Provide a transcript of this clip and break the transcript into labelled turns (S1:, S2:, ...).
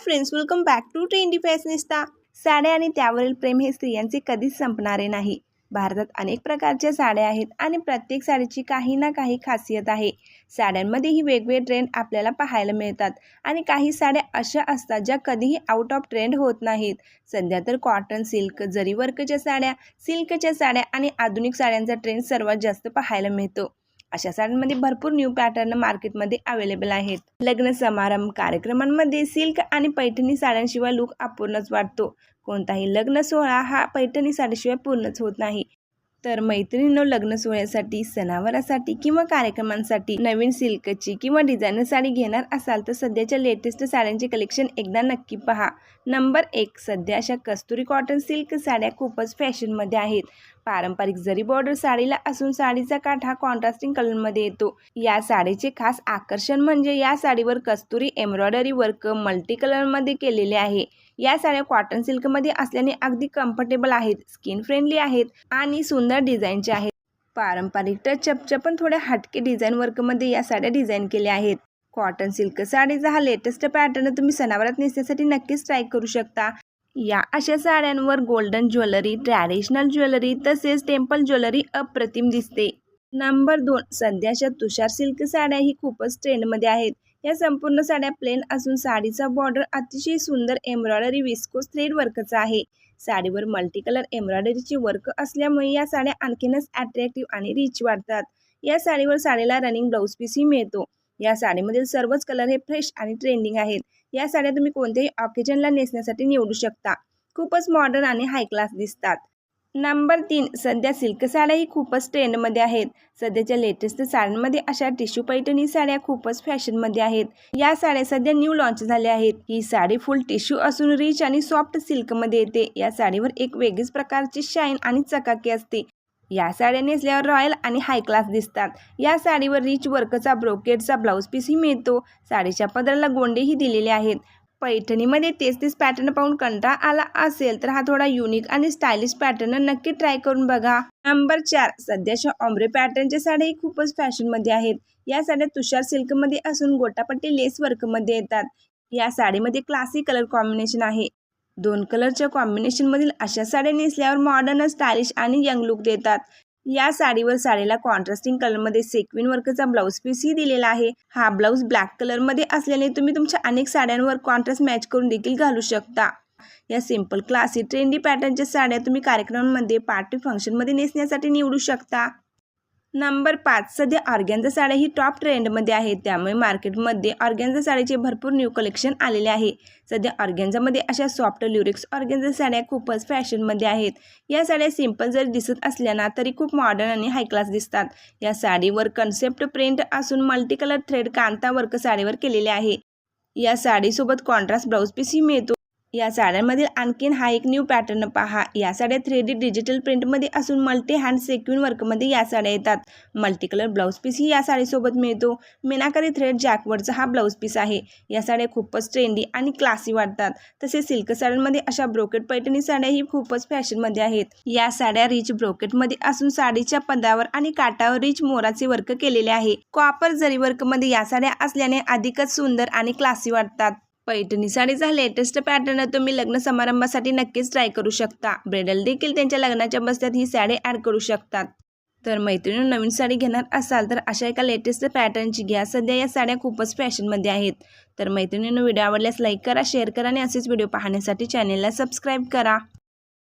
S1: Friends welcome back to trendy fashionista साड्या आणि त्यावरील प्रेम हे स्त्रियांचे कधीच संपणारे नाही. भारतात अनेक प्रकारच्या साड्या आहेत आणि प्रत्येक साडीची काही ना काही खासियत आहे. साड्यांमध्येही वेगवेगळे ट्रेंड आपल्याला पाहायला मिळतात आणि काही साड्या अशा असतात ज्या कधीही आउट ऑफ ट्रेंड होत नाहीत. सध्या तर कॉटन सिल्क जरी वर्कच्या साड्या सिल्कच्या साड्या आणि आधुनिक साड्यांचा ट्रेंड सर्वात जास्त पाहायला मिळतो. अशा साड्यांमध्ये भरपूर न्यू पॅटर्न मार्केटमध्ये अवेलेबल आहेत. लग्न समारंभ कार्यक्रमांमध्ये सिल्क आणि पैठणी साड्यांशिवाय लुक अपूर्णच वाटतो. कोणताही लग्न सोहळा हा पैठणी साडीशिवाय पूर्णच होत नाही. तर मैत्रिणीनं लग्न सोहळ्यासाठी सणावारासाठी किंवा कार्यक्रमांसाठी नवीन सिल्कची किंवा डिझायनर साडी घेणार असाल तर सध्याच्या लेटेस्ट साड्यांचे कलेक्शन एकदा नक्की पहा. नंबर एक सध्या अशा कस्तुरी कॉटन सिल्क साड्या खूपच फॅशनमध्ये आहेत. पारंपरिक जरी बॉर्डर साडीला असून साडीचा काठ हा कॉन्ट्रास्टिंग कलरमध्ये येतो. या साडीचे खास आकर्षण म्हणजे या साडीवर कस्तुरी एम्ब्रॉयडरी वर्क मल्टी कलरमध्ये केलेले आहे. या साड्या कॉटन सिल्कमध्ये असल्याने अगदी कम्फर्टेबल आहेत स्किन फ्रेंडली आहेत आणि सुंदर डिझाईनच्या आहेत. पारंपरिक टचअपच्या पण थोड्या हटके डिझाईन वर्कमध्ये या साड्या डिझाईन केल्या आहेत. कॉटन सिल्क साडीचा हा लेटेस्ट पॅटर्न तुम्ही सणावरात नेसण्यासाठी नक्कीच ट्राय करू शकता. या अशा साड्यांवर गोल्डन ज्वेलरी ट्रॅडिशनल ज्वेलरी तसेच टेम्पल ज्वेलरी अप्रतिम दिसते. नंबर दोन सध्याच्या तुषार सिल्क साड्या ही खूपच ट्रेंडमध्ये आहेत. या संपूर्ण साड्या प्लेन असून साडीचा बॉर्डर अतिशय सुंदर एम्ब्रॉयडरी विस्कोस थ्रेड वर्कचा आहे. साडीवर मल्टी कलर एम्ब्रॉयडरीचे वर्क असल्यामुळे या साड्या आणखीनच अट्रॅक्टिव्ह आणि रिच वाटतात. या साडीवर साडीला रनिंग ब्लाऊज पीसही मिळतो. या साडीमधील सर्वच कलर हे फ्रेश आणि ट्रेंडिंग आहेत. या साड्या तुम्ही कोणत्याही ऑकेजनला नेसण्यासाठी निवडू शकता. खूपच मॉडर्न आणि हाय क्लास दिसतात. नंबर तीन सध्या सिल्क साड्याही खूपच ट्रेंडमध्ये आहेत. सध्याच्या लेटेस्ट साड्यांमध्ये अशा टिश्यू पैठणी साड्या खूपच फॅशनमध्ये आहेत. या साड्या सध्या न्यू लॉन्च झाल्या आहेत. ही साडी फुल टिश्यू असून रिच आणि सॉफ्ट सिल्कमध्ये येते. या साडीवर एक वेगळीच प्रकारची शाईन आणि चकाकी असते. या साड्या नेसल्यावर रॉयल आणि हाय क्लास दिसतात. या साडीवर रिच वर्कचा ब्रोकेटचा ब्लाऊज पीसही मिळतो. साडीच्या पदराला गोंडेही दिलेले आहेत. पैठणीमध्ये तेच तेच पॅटर्न पाहून कंटाळा आला असेल तर हा थोडा युनिक आणि स्टायलिश पॅटर्न नक्की ट्राय करून बघा. नंबर चार सध्याच्या ऑम्ब्रे पॅटर्नच्या साड्याही खूपच फॅशनमध्ये आहेत. या साड्या तुषार सिल्कमध्ये असून गोटापट्टी लेस वर्कमध्ये येतात. या साडीमध्ये क्लासिक कलर कॉम्बिनेशन आहे. दोन कलरच्या कॉम्बिनेशनमधील अशा साड्या नेसल्यावर मॉडर्न स्टायलिश आणि यंग लुक देतात. या साडीवर साडीला कॉन्ट्रास्टिंग कलरमध्ये सेक्विन वर्कचा ब्लाऊज पीसही दिलेला आहे. हा ब्लाऊज ब्लॅक कलरमध्ये असल्याने तुम्ही तुमच्या अनेक साड्यांवर कॉन्ट्रास्ट मॅच करून देखील घालू शकता. या सिंपल क्लासी ट्रेंडी पॅटर्नच्या साड्या तुम्ही कार्यक्रमांमध्ये पार्टी फंक्शनमध्ये नेसण्यासाठी निवडू शकता. नंबर पाच. सध्या ऑर्गॅन्झा साड्या ही टॉप ट्रेंडमध्ये आहेत. त्यामुळे मार्केटमध्ये ऑर्गॅन्झा साडीचे भरपूर न्यू कलेक्शन आलेले आहे. सध्या ऑर्गॅन्झामध्ये अशा सॉफ्ट ल्युरिक्स ऑर्गॅन्झा साड्या खूपच फॅशनमध्ये आहेत. या साड्या सिंपल जरी दिसत असल्या ना तरी खूप मॉडर्न आणि हाय क्लास दिसतात. या साडीवर कन्सेप्ट प्रिंट असून multi colour thread kantha work साडीवर केलेले आहे. या साडीसोबत कॉन्ट्रास्ट ब्लाऊज पीसही मिळतो. या साड्यांमधील आणखीन हा एक न्यू पॅटर्न पहा. या साड्या थ्री डी डिजिटल प्रिंटमध्ये असून मल्टी हँड सेक्युन वर्कमध्ये या साड्या येतात. मल्टी कलर ब्लाऊज पीसही या साडीसोबत मिळतो. मीनाकारी थ्रेड जॅकवर्डचा हा ब्लाऊज पीस आहे. या साड्या खूपच ट्रेंडी आणि क्लासी वाटतात. तसेच सिल्क साड्यांमध्ये अशा ब्रोकेट पैठणी साड्याही खूपच फॅशनमध्ये आहेत. या साड्या रिच ब्रोकेटमध्ये असून साडीच्या पदावर आणि काटावर रिच मोराचे वर्क केलेले आहे. कॉपर जरी वर्कमध्ये या साड्या असल्याने अधिकच सुंदर आणि क्लासी वाटतात. पैठणी साडीचा लेटेस्ट पॅटर्न तुम्ही लग्न समारंभासाठी नक्कीच ट्राय करू शकता. ब्रेडल देखील त्यांच्या लग्नाच्या बस्त्यात ही साडी ॲड करू शकतात. तर मैत्रिणी नवीन साडी घेणार असाल तर अशा एका लेटेस्ट पॅटर्नची घ्या. सध्या या साड्या खूपच फॅशनमध्ये आहेत. तर मैत्रिणीनं व्हिडिओ आवडल्यास लाईक करा शेअर करा आणि असेच व्हिडिओ पाहण्यासाठी चॅनेलला सबस्क्राईब करा.